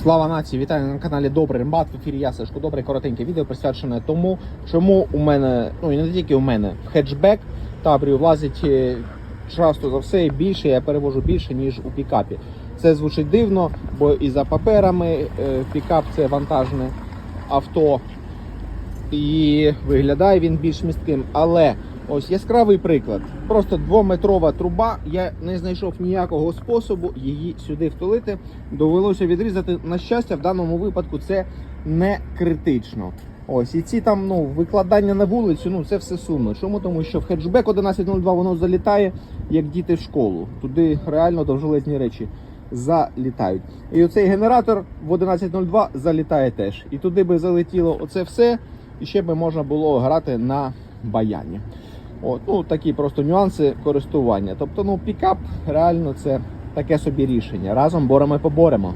Слава нації! Вітаю на каналі Добрий Рембат. В ефірі я Сашко Добрий. Коротеньке відео присвячене тому, чому у мене, ну і не тільки у мене, хеджбек табрію влазить е, часто за все більше, я перевожу більше, ніж у пікапі. Це звучить дивно, бо і за паперами е, пікап це вантажне авто. І виглядає він більш містким. Але ось яскравий приклад. Просто двометрова труба. Я не знайшов ніякого способу її сюди втулити. Довелося відрізати. На щастя, в даному випадку це не критично. Ось і ці там ну викладання на вулицю, ну це все сумно. Чому? Тому що в хеджбек 1102 воно залітає, як діти в школу. Туди реально довжелезні речі залітають. І оцей генератор в 1102 залітає теж. І туди би залетіло оце все, і ще би можна було грати на баяні. От, ну такі просто нюанси користування. Тобто, ну пікап реально це таке собі рішення. Разом боремо і поборемо.